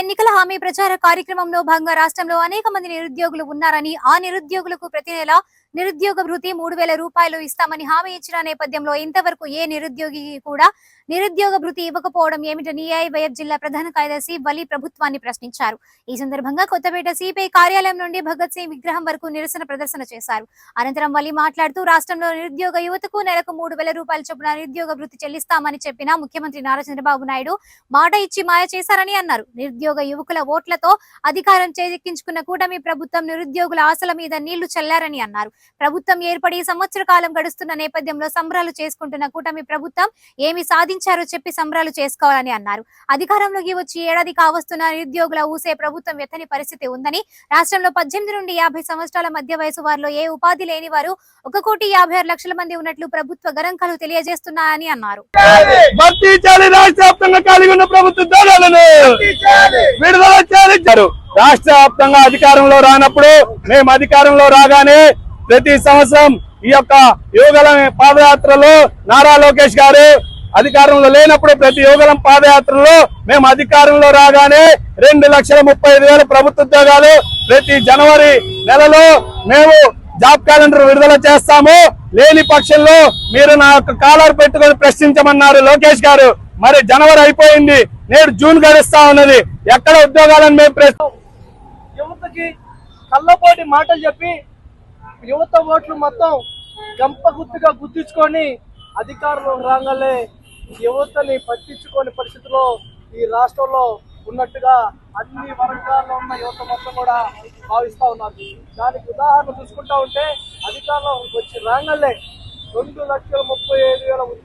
ఎన్నికల హామీ ప్రచార కార్యక్రమంలో భాగంగా రాష్ట్రంలో అనేక మంది నిరుద్యోగులు ఉన్నారని ఆ నిరుద్యోగులకు ప్రతి నెల నిరుద్యోగ భృతి మూడు వేల రూపాయలు ఇస్తామని హామీ ఇచ్చిన నేపథ్యంలో ఇంతవరకు ఏ నిరుద్యోగి కూడా నిరుద్యోగ భృతి ఇవ్వకపోవడం ఏమిటని ఏఐవైఎఫ్ జిల్లా ప్రధాన కార్యదర్శి వలి ప్రభుత్వాన్ని ప్రశ్నించారు. ఈ సందర్భంగా కొత్తపేట సిపిఐ కార్యాలయం నుండి భగత్ సింగ్ విగ్రహం వరకు నిరసన ప్రదర్శన చేశారు. అనంతరం వలి మాట్లాడుతూ రాష్ట్రంలో నిరుద్యోగ యువతకు నెలకు మూడు వేల రూపాయల చొప్పున నిరుద్యోగ భృతి చెల్లిస్తామని చెప్పిన ముఖ్యమంత్రి నారా చంద్రబాబు నాయుడు మాట ఇచ్చి మాయ చేశారని అన్నారు. నిరుద్యోగ యువకుల ఓట్లతో అధికారం చేజెక్కించుకున్న కూటమి ప్రభుత్వం నిరుద్యోగుల ఆశల మీద నీళ్ళు చల్లారని అన్నారు. ప్రభుత్వం ఏర్పడి సంవత్సర కాలం గడుస్తున్న నేపథ్యంలో సంబరాలు చేసుకుంటున్న కూటమి ప్రభుత్వం ఏమి సాధించారో చెప్పి సంబరాలు చేసుకోవాలని అన్నారు. అధికారంలోకి వచ్చి ఏడాది కావస్తున్న నిరుద్యోగుల ఊసే ప్రభుత్వం ఎత్తని పరిస్థితి ఉందని రాష్ట్రంలో పద్దెనిమిది నుండి యాభై సంవత్సరాల మధ్య వయసు వారిలో ఏ ఉపాధి లేని వారు ఒక కోటి యాభై ఆరు లక్షల మంది ఉన్నట్లు ప్రభుత్వ గణాంకాలు తెలియజేస్తున్నాయని అన్నారు. రాష్ట్ర వ్యాప్తంగా అధికారంలో రానప్పుడు మేము అధికారంలో రాగానే ప్రతి సంవత్సరం ఈ యొక్క యోగలం పాదయాత్రలో నారా లోకేష్ గారు అధికారంలో లేనప్పుడు ప్రతి యోగలం పాదయాత్రలో మేము అధికారంలో రాగానే రెండు లక్షల ముప్పై ఐదు వేల ప్రభుత్వ ఉద్యోగాలు ప్రతి జనవరి నెలలో మేము జాబ్ క్యాలెండర్ విడుదల చేస్తాము. లేని పక్షంలో మీరు నా యొక్క కాలర్ పెట్టుకొని ప్రశ్నించమన్నారు లోకేష్ గారు. మరి జనవరి అయిపోయింది. నేడు జూన్ గడుస్తా ఉన్నది. ఎక్కడ ఉద్యోగాలను మేము ప్రశ్న యువతకి కళ్ళపోటి మాటలు చెప్పి యువత ఓట్లు మొత్తం గంప గుర్తుగా గుర్తించుకొని అధికారులు రాగానే యువతని పట్టించుకోని పరిస్థితిలో ఈ రాష్ట్రంలో ఉన్నట్టుగా అన్ని వర్గాల్లో ఉన్న యువత మొత్తం కూడా భావిస్తూ ఉన్నారు. దానికి ఉదాహరణ చూసుకుంటా ఉంటే అధికారంలో వచ్చి రాగానే రెండు లక్షల ముప్పై ఐదు